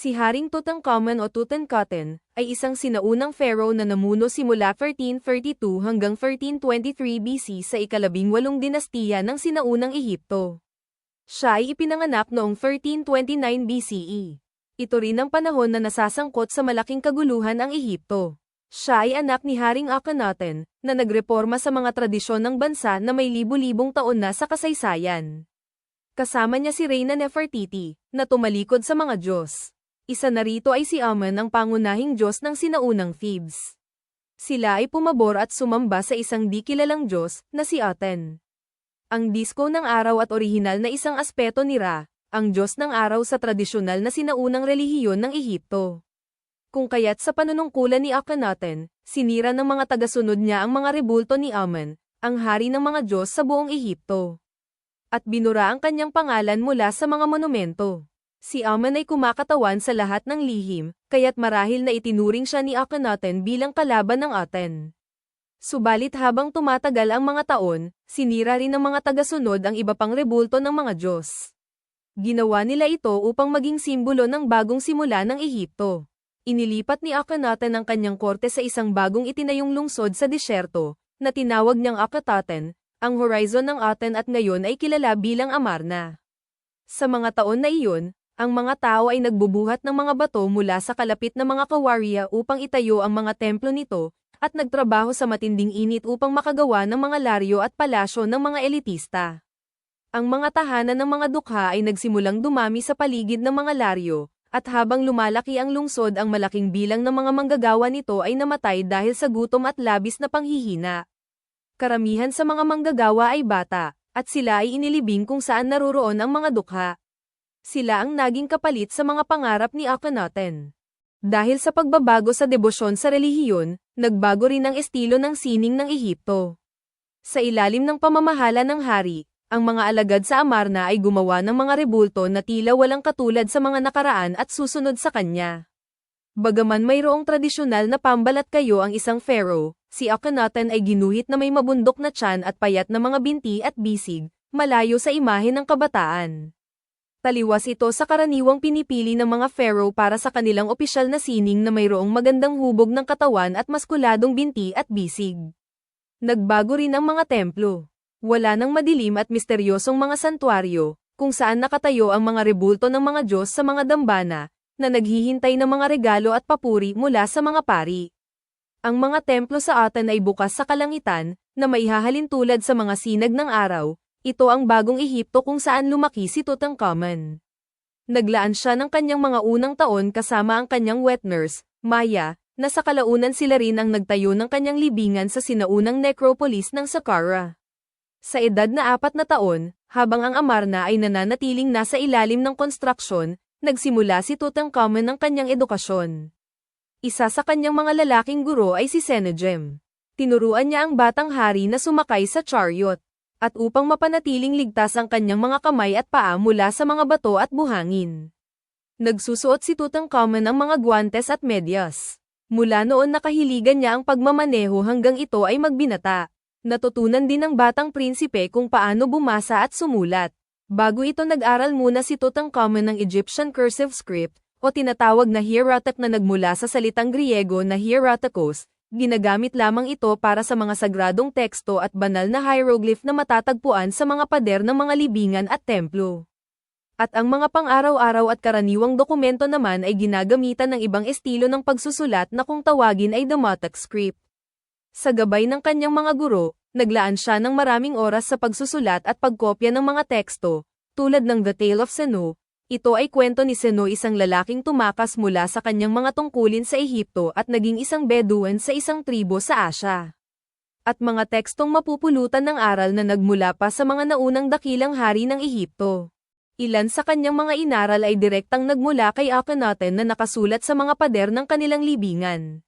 Si Haring Tutankhamun o Tutankhaten ay isang sinaunang pharaoh na namuno simula 1332 hanggang 1323 BC sa ikalabing walong dinastiya ng sinaunang Ehipto. Siya ay ipinanganak noong 1329 BCE. Ito rin ang panahon na nasasangkot sa malaking kaguluhan ang Ehipto. Siya ay anak ni Haring Akhenaten, na nagreporma sa mga tradisyon ng bansa na may libu-libong taon na sa kasaysayan. Kasama niya si Reyna Nefertiti, na tumalikod sa mga Diyos. Isa na rito ay si Amun ang pangunahing Diyos ng sinaunang Thebes. Sila ay pumabor at sumamba sa isang di kilalang Diyos, na si Aten. Ang disko ng araw at orihinal na isang aspeto ni Ra, ang Diyos ng araw sa tradisyonal na sinaunang relihiyon ng Ehipto. Kung kaya't sa panunungkulan ni Akhenaten, sinira ng mga tagasunod niya ang mga rebulto ni Amun, ang hari ng mga Diyos sa buong Ehipto. At binura ang kanyang pangalan mula sa mga monumento. Si Aman ay kumakatawan sa lahat ng lihim, kaya't marahil na itinuring siya ni Akhenaten bilang kalaban ng Aten. Subalit habang tumatagal ang mga taon, sinira rin ng mga tagasunod ang iba pang rebulto ng mga Diyos. Ginawa nila ito upang maging simbolo ng bagong simula ng Ehipto. Inilipat ni Akhenaten ang kanyang korte sa isang bagong itinayong lungsod sa disyerto, na tinawag niyang Akhetaten, ang horizon ng Aten at ngayon ay kilala bilang Amarna. Sa mga taon na iyon, ang mga tao ay nagbubuhat ng mga bato mula sa kalapit na mga kawarya upang itayo ang mga templo nito, at nagtrabaho sa matinding init upang makagawa ng mga laryo at palasyo ng mga elitista. Ang mga tahanan ng mga dukha ay nagsimulang dumami sa paligid ng mga laryo, at habang lumalaki ang lungsod ang malaking bilang ng mga manggagawa nito ay namatay dahil sa gutom at labis na panghihina. Karamihan sa mga manggagawa ay bata, at sila ay inilibing kung saan naroroon ang mga dukha. Sila ang naging kapalit sa mga pangarap ni Akhenaten. Dahil sa pagbabago sa debosyon sa relihiyon, nagbago rin ang estilo ng sining ng Ehipto. Sa ilalim ng pamamahala ng hari, ang mga alagad sa Amarna ay gumawa ng mga rebulto na tila walang katulad sa mga nakaraan at susunod sa kanya. Bagaman mayroong tradisyonal na pambalat kayo ang isang pharaoh, si Akhenaten ay ginuhit na may mabundok na tiyan at payat na mga binti at bisig, malayo sa imahe ng kabataan. Taliwas ito sa karaniwang pinipili ng mga pharaoh para sa kanilang opisyal na sining na mayroong magandang hubog ng katawan at maskuladong binti at bisig. Nagbago rin ang mga templo. Wala nang madilim at misteryosong mga santuaryo, kung saan nakatayo ang mga rebulto ng mga Diyos sa mga dambana, na naghihintay ng mga regalo at papuri mula sa mga pari. Ang mga templo sa Aten ay bukas sa kalangitan, na maihahalin tulad sa mga sinag ng araw, ito ang bagong Ehipto kung saan lumaki si Tutankhamun. Naglaan siya ng kanyang mga unang taon kasama ang kanyang wet nurse, Maya, na sa kalaunan sila rin ang nagtayo ng kanyang libingan sa sinaunang necropolis ng Saqqara. Sa edad na apat na taon, habang ang Amarna ay nananatiling nasa ilalim ng konstruksyon, nagsimula si Tutankhamun ng kanyang edukasyon. Isa sa kanyang mga lalaking guro ay si Sennajem. Tinuruan niya ang batang hari na sumakay sa chariot at upang mapanatiling ligtas ang kanyang mga kamay at paa mula sa mga bato at buhangin. Nagsusuot si Tutankhamun ng mga guantes at medyas. Mula noon nakahiligan niya ang pagmamaneho hanggang ito ay magbinata. Natutunan din ng batang prinsipe kung paano bumasa at sumulat. Bago ito nag-aral muna si Tutankhamun ng Egyptian cursive script, o tinatawag na hieroglyph na nagmula sa salitang Griego na hierotakos, Ginagamit lamang ito para sa mga sagradong teksto at banal na hieroglyph na matatagpuan sa mga pader ng mga libingan at templo. At ang mga pang-araw-araw at karaniwang dokumento naman ay ginagamitan ng ibang estilo ng pagsusulat na kung tawagin ay Demotic script. Sa gabay ng kanyang mga guro, naglaan siya ng maraming oras sa pagsusulat at pagkopya ng mga teksto, tulad ng The Tale of Senu, ito ay kwento ni Seno isang lalaking tumakas mula sa kanyang mga tungkulin sa Ehipto at naging isang Bedouin sa isang tribo sa Asya. At mga tekstong mapupulutan ng aral na nagmula pa sa mga naunang dakilang hari ng Ehipto. Ilan sa kanyang mga inaral ay direktang nagmula kay Akhenaten na nakasulat sa mga pader ng kanilang libingan.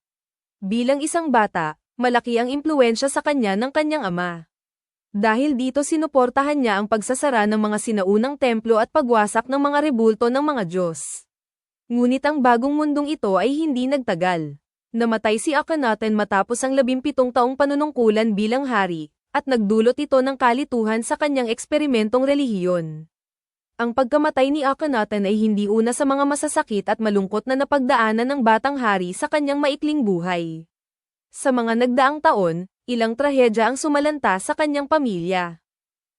Bilang isang bata, malaki ang impluensya sa kanya ng kanyang ama. Dahil dito sinuportahan niya ang pagsasara ng mga sinaunang templo at pagwasak ng mga rebulto ng mga Diyos. Ngunit ang bagong mundong ito ay hindi nagtagal. Namatay si Akhenaten matapos ang labimpitong taong panunungkulan bilang hari, at nagdulot ito ng kalituhan sa kanyang eksperimentong relihiyon. Ang pagkamatay ni Akhenaten ay hindi una sa mga masasakit at malungkot na napagdaanan ng batang hari sa kanyang maikling buhay. Sa mga nagdaang taon, ilang trahedya ang sumalanta sa kanyang pamilya.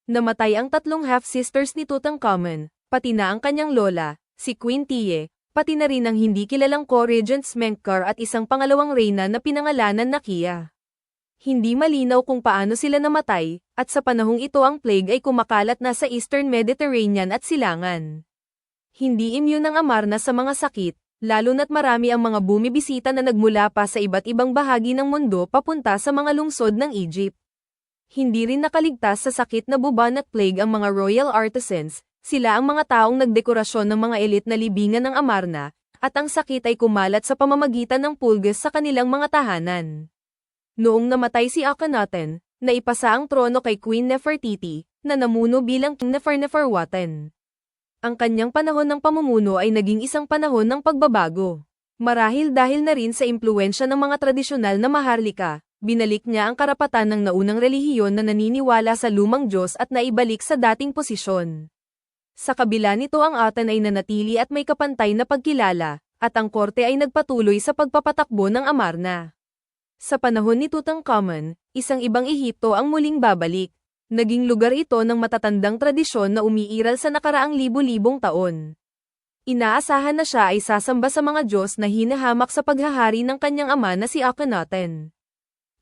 Namatay ang tatlong half-sisters ni Tutankhamun, pati na ang kanyang lola, si Queen Tiye, pati na rin ang hindi kilalang co-regent Smenkar at isang pangalawang reyna na pinangalanan na Kia. Hindi malinaw kung paano sila namatay, at sa panahong ito ang plague ay kumakalat na sa Eastern Mediterranean at silangan. Hindi immune ang Amarna sa mga sakit, lalo na't marami ang mga bumibisita na nagmula pa sa iba't ibang bahagi ng mundo papunta sa mga lungsod ng Egypt. Hindi rin nakaligtas sa sakit na bubonic plague ang mga royal artisans, sila ang mga taong nagdekorasyon ng mga elit na libingan ng Amarna, at ang sakit ay kumalat sa pamamagitan ng pulgas sa kanilang mga tahanan. Noong namatay si Akhenaten, naipasa ang trono kay Queen Nefertiti, na namuno bilang King Neferneferuaten. Ang kanyang panahon ng pamumuno ay naging isang panahon ng pagbabago. Marahil dahil na rin sa impluensya ng mga tradisyonal na maharlika, binalik niya ang karapatan ng naunang relihiyon na naniniwala sa lumang Diyos at naibalik sa dating posisyon. Sa kabila nito ang Aten ay nanatili at may kapantay na pagkilala, at ang korte ay nagpatuloy sa pagpapatakbo ng Amarna. Sa panahon ni Tutankhamun, isang ibang Ehipto ang muling babalik. Naging lugar ito ng matatandang tradisyon na umiiral sa nakaraang libu-libong taon. Inaasahan na siya ay sasamba sa mga Diyos na hinahamak sa paghahari ng kanyang ama na si Akhenaten.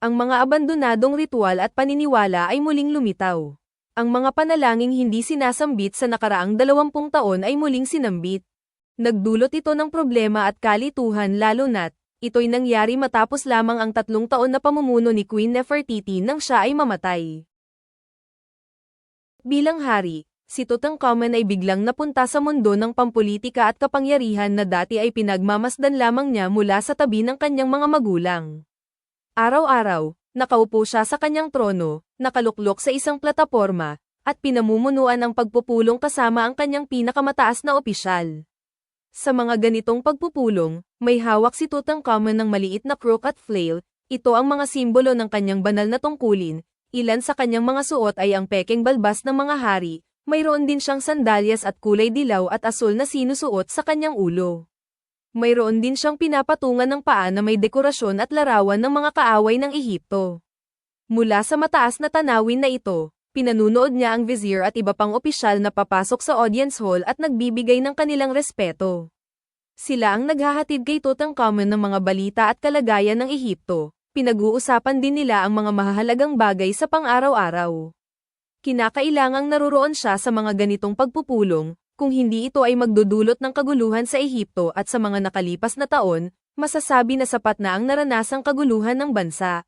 Ang mga abandonadong ritual at paniniwala ay muling lumitaw. Ang mga panalangin hindi sinasambit sa nakaraang dalawampung taon ay muling sinambit. Nagdulot ito ng problema at kalituhan lalo na't Ito'y nangyari matapos lamang ang tatlong taon na pamumuno ni Queen Nefertiti nang siya ay mamatay. Bilang hari, si Tutankhamun ay biglang napunta sa mundo ng pampolitika at kapangyarihan na dati ay pinagmamasdan lamang niya mula sa tabi ng kanyang mga magulang. Araw-araw, nakaupo siya sa kanyang trono, nakaluklok sa isang plataporma, at pinamumunuan ang pagpupulong kasama ang kanyang pinakamataas na opisyal. Sa mga ganitong pagpupulong, may hawak si Tutankhamun ng maliit na crook at flail, ito ang mga simbolo ng kanyang banal na tungkulin, ilan sa kanyang mga suot ay ang pekeng balbas ng mga hari, mayroon din siyang sandalyas at kulay dilaw at asul na sinusuot sa kanyang ulo. Mayroon din siyang pinapatungan ng paa na may dekorasyon at larawan ng mga kaaway ng Ehipto. Mula sa mataas na tanawin na ito, Pinanunood niya ang vizier at iba pang opisyal na papasok sa audience hall at nagbibigay ng kanilang respeto. Sila ang naghahatid kay Tutankhamun ng mga balita at kalagayan ng Ehipto. Pinag-uusapan din nila ang mga mahahalagang bagay sa pang-araw-araw. Kinakailangang naruroon siya sa mga ganitong pagpupulong, kung hindi ito ay magdudulot ng kaguluhan sa Ehipto at sa mga nakalipas na taon, masasabi na sapat na ang naranasang kaguluhan ng bansa.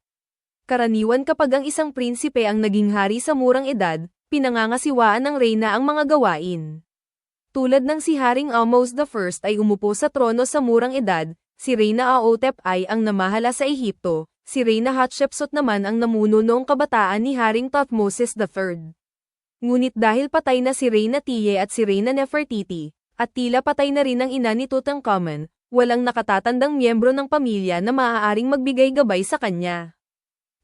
Karaniwan kapag ang isang prinsipe ang naging hari sa murang edad, pinangangasiwaan ng reyna ang mga gawain. Tulad ng si Haring Ahmose I ay umupo sa trono sa murang edad, si Reyna Aotep ay ang namahala sa Ehipto, si Reyna Hatshepsut naman ang namuno noong kabataan ni Haring Thutmoses III. Ngunit dahil patay na si Reyna Tiye at si Reyna Nefertiti, at tila patay na rin ang ina ni Tutankhamun, walang nakatatandang miyembro ng pamilya na maaaring magbigay gabay sa kanya.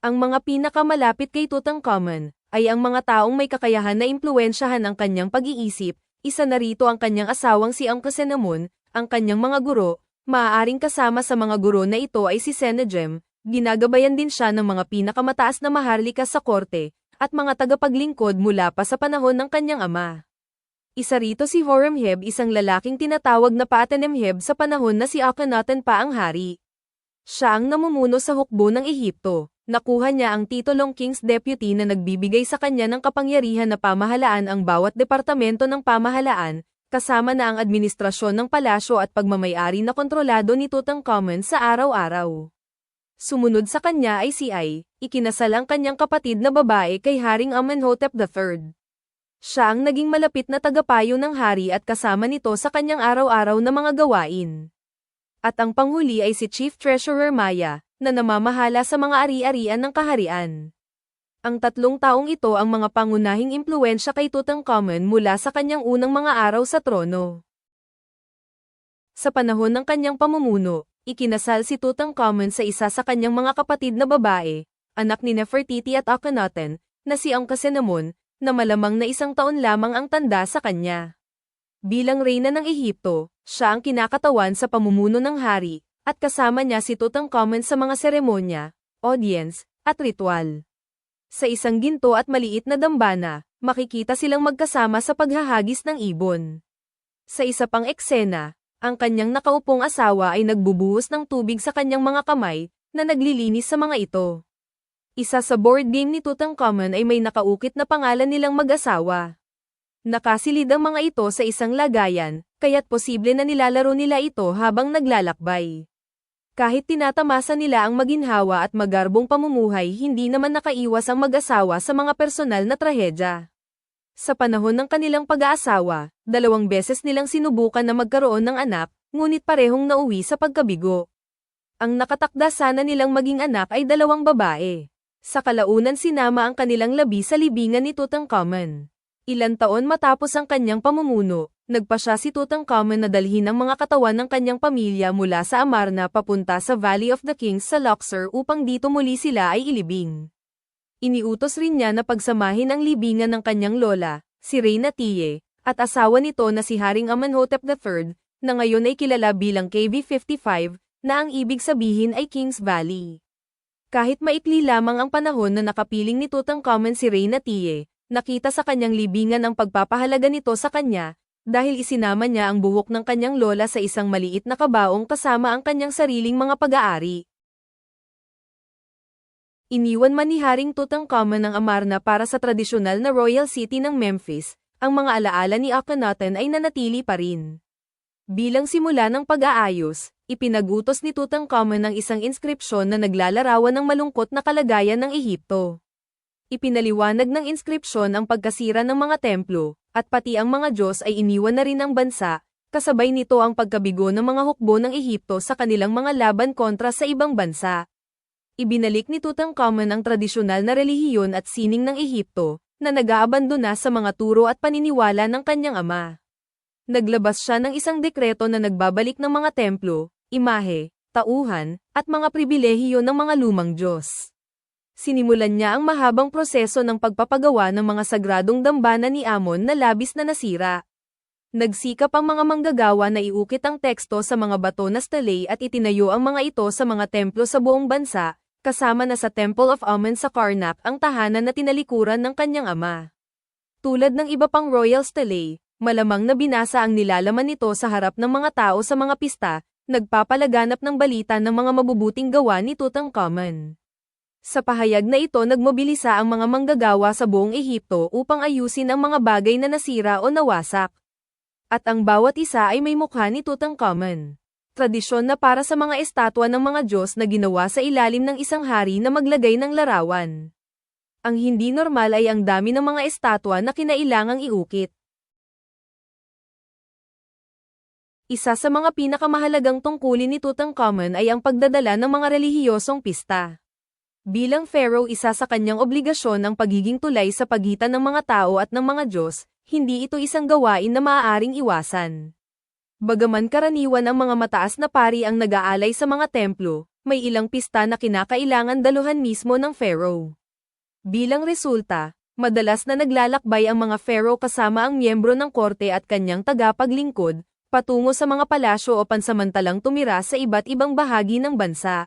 Ang mga pinakamalapit kay Tutankhamun ay ang mga taong may kakayahan na impluensyahan ang kanyang pag-iisip, isa na rito ang kanyang asawang si Angkasenamun, ang kanyang mga guro, maaaring kasama sa mga guro na ito ay si Senejem, ginagabayan din siya ng mga pinakamataas na maharlika sa korte, at mga tagapaglingkod mula pa sa panahon ng kanyang ama. Isa rito si Horemheb isang lalaking tinatawag na Paatenemheb sa panahon na si Akhenaten pa ang hari. Siya ang namumuno sa hukbo ng Ehipto nakuha niya ang titulong King's Deputy na nagbibigay sa kanya ng kapangyarihan na pamahalaan ang bawat departamento ng pamahalaan, kasama na ang administrasyon ng palasyo at pagmamayari na kontrolado ni Tutankhamun sa araw-araw. Sumunod sa kanya ay si Ai, ikinasal ang kanyang kapatid na babae kay Haring Amenhotep III. Siya ang naging malapit na tagapayo ng hari at kasama nito sa kanyang araw-araw na mga gawain. At ang panghuli ay si Chief Treasurer Maya, na namamahala sa mga ari-arian ng kaharian. Ang tatlong taong ito ang mga pangunahing impluensya kay Tutankhamun mula sa kanyang unang mga araw sa trono. Sa panahon ng kanyang pamumuno, ikinasal si Tutankhamun sa isa sa kanyang mga kapatid na babae, anak ni Nefertiti at Akhenaten, na si Angkasenamun, na malamang na isang taon lamang ang tanda sa kanya. Bilang reyna ng Ehipto, siya ang kinakatawan sa pamumuno ng hari, at kasama niya si Tutankhamun sa mga seremonya, audience, at ritual. Sa isang ginto at maliit na dambana, makikita silang magkasama sa paghahagis ng ibon. Sa isa pang eksena, ang kanyang nakaupong asawa ay nagbubuhos ng tubig sa kanyang mga kamay, na naglilinis sa mga ito. Isa sa board game ni Tutankhamun ay may nakaukit na pangalan nilang mag-asawa. Nakasilid ang mga ito sa isang lagayan, kaya't posible na nilalaro nila ito habang naglalakbay. Kahit tinatamasa nila ang maginhawa at magarbong pamumuhay hindi naman nakaiwas ang mag-asawa sa mga personal na trahedya. Sa panahon ng kanilang pag-aasawa, dalawang beses nilang sinubukan na magkaroon ng anak, ngunit parehong nauwi sa pagkabigo. Ang nakatakda sana nilang maging anak ay dalawang babae. Sa kalaunan sinama ang kanilang labi sa libingan ni Tutankhamun. Ilan taon matapos ang kanyang pamumuno, nagpa siya si Tutankhamun na dalhin ang mga katawan ng kanyang pamilya mula sa Amarna papunta sa Valley of the Kings sa Luxor upang dito muli sila ay ilibing. Iniutos rin niya na pagsamahin ang libingan ng kanyang lola, si Reyna Tiye, at asawa nito na si Haring Amenhotep III, na ngayon ay kilala bilang KV-55, na ang ibig sabihin ay Kings Valley. Kahit maikli lamang ang panahon na nakapiling ni Tutankhamun si Reyna Tiye, nakita sa kanyang libingan ang pagpapahalaga nito sa kanya, dahil isinama niya ang buhok ng kanyang lola sa isang maliit na kabaong kasama ang kanyang sariling mga pag-aari. Iniwan man ni Haring Tutankhamun ang Amarna para sa tradisyonal na royal city ng Memphis, ang mga alaala ni Akhenaten ay nanatili pa rin. Bilang simula ng pag-aayos, ipinagutos ni Tutankhamun ang isang inskripsyon na naglalarawan ng malungkot na kalagayan ng Ehipto. Ipinaliwanag ng inskripsyon ang pagkasira ng mga templo, at pati ang mga Diyos ay iniwan na rin ng bansa, kasabay nito ang pagkabigo ng mga hukbo ng Ehipto sa kanilang mga laban kontra sa ibang bansa. Ibinalik ni Tutankhamun ang tradisyonal na relihiyon at sining ng Ehipto, na nag-aabandona sa mga turo at paniniwala ng kanyang ama. Naglabas siya ng isang dekreto na nagbabalik ng mga templo, imahe, tauhan, at mga pribilehiyo ng mga lumang Diyos sinimulan niya ang mahabang proseso ng pagpapagawa ng mga sagradong dambana ni Amon na labis na nasira. Nagsikap ang mga manggagawa na iukit ang teksto sa mga bato na stele at itinayo ang mga ito sa mga templo sa buong bansa, kasama na sa Temple of Amun sa Karnak ang tahanan na tinalikuran ng kanyang ama. Tulad ng iba pang royal stele, malamang na binasa ang nilalaman nito sa harap ng mga tao sa mga pista, nagpapalaganap ng balita ng mga mabubuting gawa ni Tutankhamun. Sa pahayag na ito nagmobilisa ang mga manggagawa sa buong Ehipto upang ayusin ang mga bagay na nasira o nawasak. At ang bawat isa ay may mukha ni Tutankhamun. Tradisyon na para sa mga estatwa ng mga Diyos na ginawa sa ilalim ng isang hari na maglagay ng larawan. Ang hindi normal ay ang dami ng mga estatwa na kinailangang iukit. Isa sa mga pinakamahalagang tungkulin ni Tutankhamun ay ang pagdadala ng mga relihiyosong pista. Bilang Pharaoh isa sa kanyang obligasyon ang pagiging tulay sa pagitan ng mga tao at ng mga Diyos, hindi ito isang gawain na maaaring iwasan. Bagaman karaniwan ang mga mataas na pari ang nag-aalay sa mga templo, may ilang pista na kinakailangan daluhan mismo ng Pharaoh. Bilang resulta, madalas na naglalakbay ang mga Pharaoh kasama ang miyembro ng korte at kanyang tagapaglingkod, patungo sa mga palasyo o pansamantalang tumira sa iba't ibang bahagi ng bansa.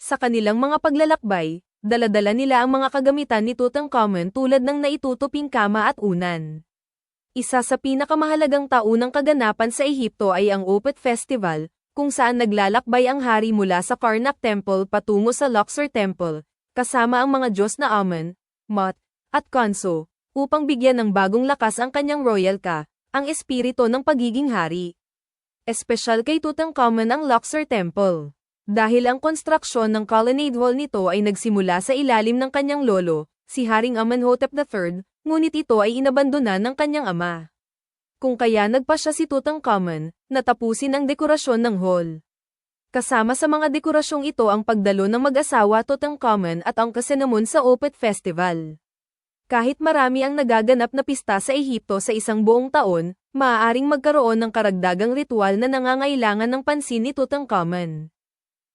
Sa kanilang mga paglalakbay, daladala nila ang mga kagamitan ni Tutankhamun tulad ng naitutuping kama at unan. Isa sa pinakamahalagang taunang kaganapan sa Ehipto ay ang Opet Festival, kung saan naglalakbay ang hari mula sa Karnak Temple patungo sa Luxor Temple, kasama ang mga Diyos na Amun, Mot, at Konso, upang bigyan ng bagong lakas ang kanyang royal ka, ang espirito ng pagiging hari. Espesyal kay Tutankhamun ang Luxor Temple. Dahil ang konstruksyon ng colonnade hall nito ay nagsimula sa ilalim ng kanyang lolo, si Haring Amenhotep III, ngunit ito ay inabandona ng kanyang ama. Kung kaya nagpa siya si Tutankhamun, natapusin ang dekorasyon ng hall. Kasama sa mga dekorasyong ito ang pagdalo ng mag-asawa Tutankhamun at ang kasenamon sa Opet Festival. Kahit marami ang nagaganap na pista sa Ehipto sa isang buong taon, maaaring magkaroon ng karagdagang ritual na nangangailangan ng pansin ni Tutankhamun.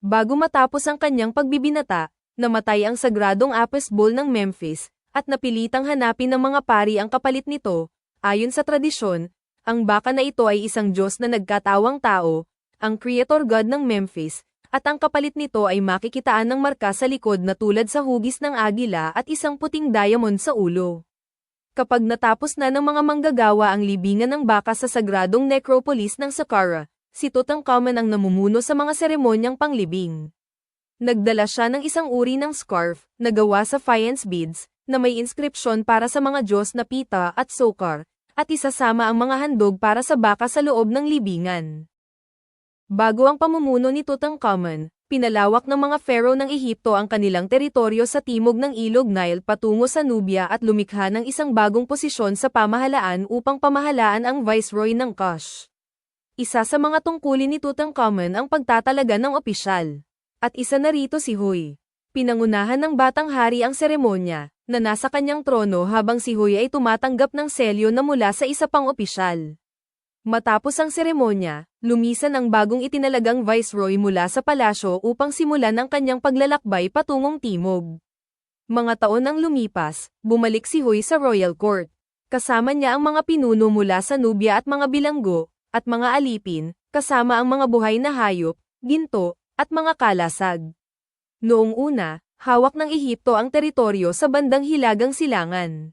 Bago matapos ang kanyang pagbibinata, namatay ang sagradong Apis Bull ng Memphis, at napilitang hanapin ng mga pari ang kapalit nito. Ayon sa tradisyon, Ang baka na ito ay isang Diyos na nagkatawang tao, ang creator god ng Memphis, at ang kapalit nito ay makikitaan ng marka sa likod na tulad sa hugis ng agila at isang puting diamond sa ulo. Kapag natapos na ng mga manggagawa ang libingan ng baka sa sagradong necropolis ng Saqqara, si Tutankhamun ang namumuno sa mga seremonyang panglibing. Nagdala siya ng isang uri ng scarf, na gawa sa faience beads, na may inskripsyon para sa mga Diyos na Pita at Sokar, at isasama ang mga handog para sa baka sa loob ng libingan. Bago ang pamumuno ni Tutankhamun, pinalawak ng mga pharaoh ng Ehipto ang kanilang teritoryo sa timog ng Ilog Nile patungo sa Nubia at lumikha ng isang bagong posisyon sa pamahalaan upang pamahalaan ang viceroy ng Kush. Isa sa mga tungkulin ni Tutankhamun ang pagtatalaga ng opisyal. At isa na rito si Huy. Pinangunahan ng batang hari ang seremonya, na nasa kanyang trono habang si Huy ay tumatanggap ng selyo na mula sa isa pang opisyal. Matapos ang seremonya, lumisan ang bagong itinalagang viceroy mula sa palasyo upang simulan ang kanyang paglalakbay patungong timog. Mga taon ang lumipas, bumalik si Huy sa royal court. Kasama niya ang mga pinuno mula sa Nubia at mga bilanggo, at mga alipin, kasama ang mga buhay na hayop, ginto, at mga kalasag. Noong una, hawak ng Ehipto ang teritoryo sa bandang hilagang silangan.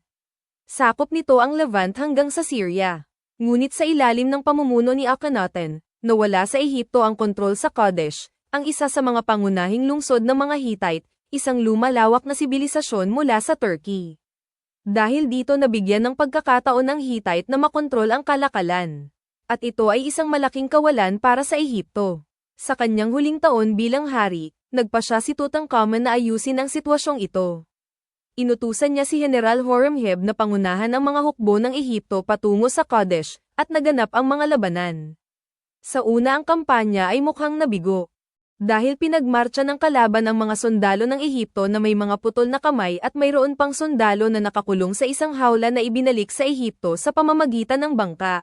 Sakop nito ang Levant hanggang sa Syria. Ngunit sa ilalim ng pamumuno ni Akhenaten, nawala sa Ehipto ang kontrol sa Kadesh, ang isa sa mga pangunahing lungsod ng mga Hittite, isang lumalawak na sibilisasyon mula sa Turkey. Dahil dito nabigyan ng pagkakataon ng Hittite na makontrol ang kalakalan. At ito ay isang malaking kawalan para sa Ehipto. Sa kanyang huling taon bilang hari, nagpa siya si Tutankhamun na ayusin ang sitwasyong ito. Inutusan niya si General Horemheb na pangunahan ang mga hukbo ng Ehipto patungo sa Kadesh, at naganap ang mga labanan. Sa una ang kampanya ay mukhang nabigo. Dahil pinagmarcha ng kalaban ang mga sundalo ng Ehipto na may mga putol na kamay at mayroon pang sundalo na nakakulong sa isang hawla na ibinalik sa Ehipto sa pamamagitan ng bangka.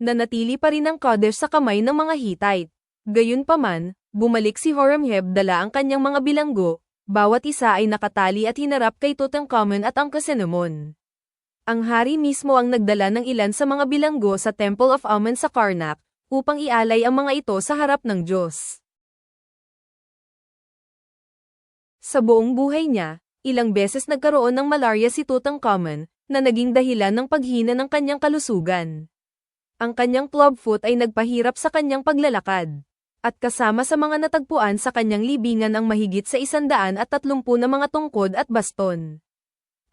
Nanatili pa rin ang Kadesh sa kamay ng mga Hittite. Gayunpaman, bumalik si Horemheb dala ang kanyang mga bilanggo, bawat isa ay nakatali at hinarap kay Tutankhamun at ang Kasenumon. Ang hari mismo ang nagdala ng ilan sa mga bilanggo sa Temple of Amun sa Karnak, upang ialay ang mga ito sa harap ng Diyos. Sa buong buhay niya, ilang beses nagkaroon ng malaria si Tutankhamun, na naging dahilan ng paghina ng kanyang kalusugan. Ang kanyang clubfoot ay nagpahirap sa kanyang paglalakad at kasama sa mga natagpuan sa kanyang libingan ang mahigit sa isandaan at tatlumpu na mga tungkod at baston.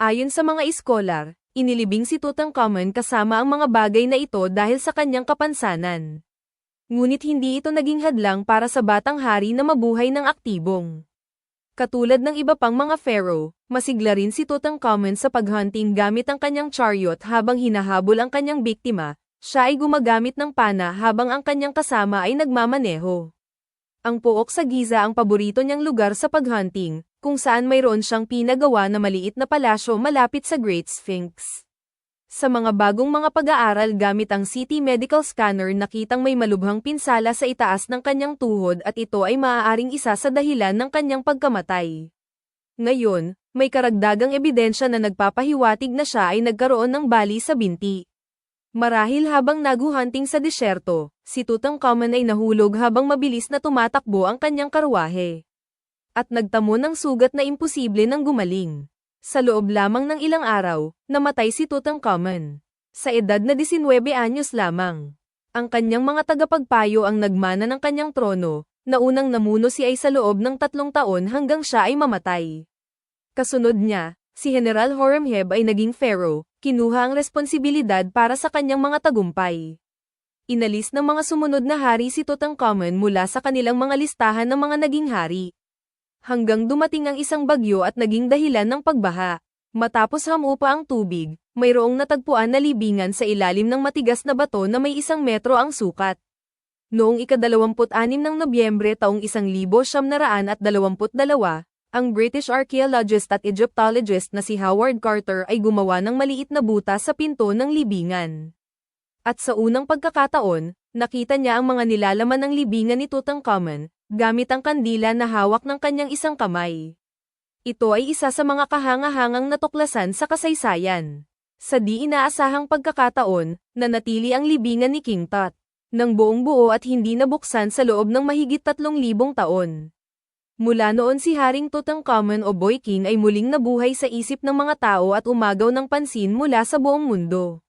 Ayon sa mga iskolar, inilibing si Tutankhamun kasama ang mga bagay na ito dahil sa kanyang kapansanan. Ngunit hindi ito naging hadlang para sa batang hari na mabuhay ng aktibong. Katulad ng iba pang mga pharaoh, masigla rin si Tutankhamun sa paghunting gamit ang kanyang chariot habang hinahabol ang kanyang biktima, siya ay gumagamit ng pana habang ang kanyang kasama ay nagmamaneho. Ang puok sa Giza ang paborito niyang lugar sa paghunting, kung saan mayroon siyang pinagawa na maliit na palasyo malapit sa Great Sphinx. Sa mga bagong mga pag-aaral gamit ang CT Medical Scanner nakitang may malubhang pinsala sa itaas ng kanyang tuhod at ito ay maaaring isa sa dahilan ng kanyang pagkamatay. Ngayon, may karagdagang ebidensya na nagpapahiwatig na siya ay nagkaroon ng bali sa binti. Marahil habang naguhunting sa disyerto, si Tutankhamun ay nahulog habang mabilis na tumatakbo ang kanyang karwahe. At nagtamo ng sugat na imposible nang gumaling. Sa loob lamang ng ilang araw, namatay si Tutankhamun. Sa edad na 19 anyos lamang. Ang kanyang mga tagapagpayo ang nagmana ng kanyang trono, na unang namuno si ay sa loob ng tatlong taon hanggang siya ay mamatay. Kasunod niya, si General Horemheb ay naging pharaoh, kinuha ang responsibilidad para sa kanyang mga tagumpay. Inalis ng mga sumunod na hari si Tutankhamun mula sa kanilang mga listahan ng mga naging hari. Hanggang dumating ang isang bagyo at naging dahilan ng pagbaha. Matapos hamupa ang tubig, mayroong natagpuan na libingan sa ilalim ng matigas na bato na may isang metro ang sukat. Noong ikadalawamput-anim ng Nobyembre taong 1922, ang British archaeologist at Egyptologist na si Howard Carter ay gumawa ng maliit na butas sa pinto ng libingan. At sa unang pagkakataon, nakita niya ang mga nilalaman ng libingan ni Tutankhamun, gamit ang kandila na hawak ng kanyang isang kamay. Ito ay isa sa mga kahangahangang natuklasan sa kasaysayan. Sa di inaasahang pagkakataon, nanatili ang libingan ni King Tut ng buong buo at hindi nabuksan sa loob ng mahigit 3,000 taon. Mula noon si Haring Tutankhamun o Boy King ay muling nabuhay sa isip ng mga tao at umagaw ng pansin mula sa buong mundo.